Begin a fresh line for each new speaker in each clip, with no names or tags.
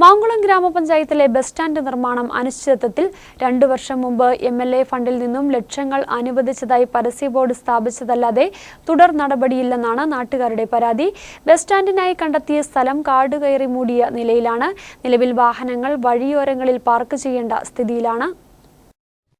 മാങ്കുളം ഗ്രാമപഞ്ചായത്തിലെ bus stand നിർമ്മാണം അനിശ്ചിതത്വത്തിൽ രണ്ടു വർഷം മുമ്പ് എം എൽ എ ഫണ്ടിൽ നിന്നും ലക്ഷങ്ങൾ അനുവദിച്ചതായി പരസ്യ ബോർഡ് സ്ഥാപിച്ചതല്ലാതെ തുടർ നടപടിയില്ലെന്നാണ് നാട്ടുകാരുടെ പരാതി. ബസ് സ്റ്റാൻഡിനായി കണ്ടെത്തിയ സ്ഥലം കാട് കയറി മൂടിയ നിലയിലാണ്. നിലവിൽ വാഹനങ്ങൾ വഴിയോരങ്ങളിൽ പാർക്ക് ചെയ്യേണ്ട സ്ഥിതിയിലാണ്.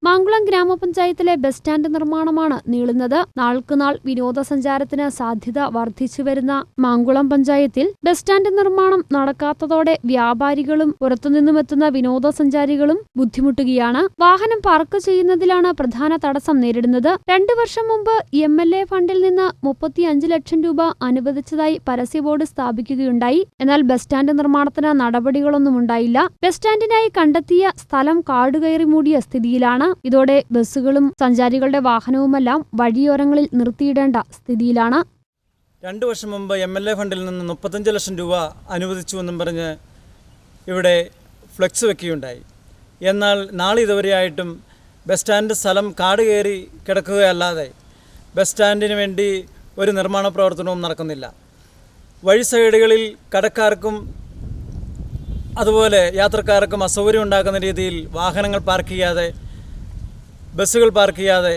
മാങ്കുളം ഗ്രാമപഞ്ചായത്തിലെ ബസ് സ്റ്റാൻഡ് നിർമ്മാണമാണ് നീളുന്നത്. നാൾക്കുനാൾ വിനോദസഞ്ചാരത്തിന് സാധ്യത വർദ്ധിച്ചു വരുന്ന മാങ്കുളം പഞ്ചായത്തിൽ ബസ് സ്റ്റാൻഡ് നിർമ്മാണം നടക്കാത്തതോടെ വ്യാപാരികളും പുറത്തുനിന്നുമെത്തുന്ന വിനോദസഞ്ചാരികളും ബുദ്ധിമുട്ടുകയാണ്. വാഹനം പാർക്ക് ചെയ്യുന്നതിലാണ് പ്രധാന തടസ്സം നേരിടുന്നത്. രണ്ടു വർഷം മുമ്പ് എം എൽ എ ഫണ്ടിൽ നിന്ന് മുപ്പത്തിയഞ്ച് ലക്ഷം രൂപ അനുവദിച്ചതായി പരസ്യ ബോർഡ് സ്ഥാപിക്കുകയുണ്ടായി. എന്നാൽ ബസ് സ്റ്റാൻഡ് നിർമ്മാണത്തിന് നടപടികളൊന്നും ഉണ്ടായില്ല. ബസ് സ്റ്റാൻഡിനായി കണ്ടെത്തിയ സ്ഥലം കാടുകയറി മൂടിയ സ്ഥിതിയിലാണ്. ഇതോടെ ബസ്സുകളും സഞ്ചാരികളുടെ വാഹനവുമെല്ലാം വഴിയോരങ്ങളിൽ നിർത്തിയിടേണ്ട സ്ഥിതിയിലാണ്.
രണ്ടു വർഷം മുമ്പ് എം എൽ എ ഫണ്ടിൽ നിന്ന് മുപ്പത്തഞ്ച് ലക്ഷം രൂപ അനുവദിച്ചു എന്നും പറഞ്ഞ് ഇവിടെ ഫ്ലെക്സ് വെക്കുകയുണ്ടായി. എന്നാൽ നാളെ ഇതുവരെയായിട്ടും ബസ് സ്റ്റാൻഡ് സ്ഥലം കാട് കയറി കിടക്കുകയല്ലാതെ ബസ് സ്റ്റാൻഡിന് വേണ്ടി ഒരു നിർമ്മാണ പ്രവർത്തനവും നടക്കുന്നില്ല. വഴി സൈഡുകളിൽ കടക്കാർക്കും അതുപോലെ യാത്രക്കാർക്കും അസൗകര്യം ഉണ്ടാക്കുന്ന രീതിയിൽ വാഹനങ്ങൾ പാർക്ക് ചെയ്യാതെ ബസ്സുകൾ പാർക്ക് ചെയ്യാതെ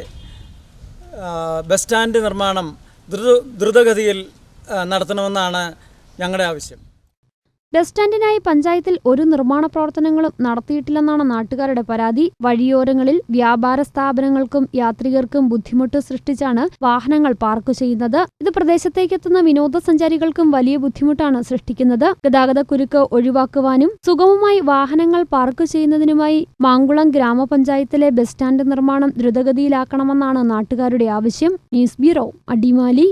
ബസ് സ്റ്റാൻഡ് നിർമ്മാണം ദ്രുത ദ്രുതഗതിയിൽ നടത്തണമെന്നാണ് ഞങ്ങളുടെ ആവശ്യം.
ബസ് സ്റ്റാൻഡിനായി പഞ്ചായത്തിൽ ഒരു നിർമ്മാണ പ്രവർത്തനങ്ങളും നടത്തിയിട്ടില്ലെന്നാണ് നാട്ടുകാരുടെ പരാതി. വഴിയോരങ്ങളിൽ വ്യാപാര സ്ഥാപനങ്ങൾക്കും യാത്രികർക്കും ബുദ്ധിമുട്ട് സൃഷ്ടിച്ചാണ് വാഹനങ്ങൾ പാർക്ക് ചെയ്യുന്നത്. ഇത് പ്രദേശത്തേക്കെത്തുന്ന വിനോദസഞ്ചാരികൾക്കും വലിയ ബുദ്ധിമുട്ടാണ് സൃഷ്ടിക്കുന്നത്. ഗതാഗത കുരുക്ക് ഒഴിവാക്കുവാനും സുഗമമായി വാഹനങ്ങൾ പാർക്ക് ചെയ്യുന്നതിനുമായി മാങ്കുളം ഗ്രാമപഞ്ചായത്തിലെ ബസ് സ്റ്റാൻഡ് നിർമ്മാണം ദ്രുതഗതിയിലാക്കണമെന്നാണ് നാട്ടുകാരുടെ ആവശ്യം. News bureau Adimali.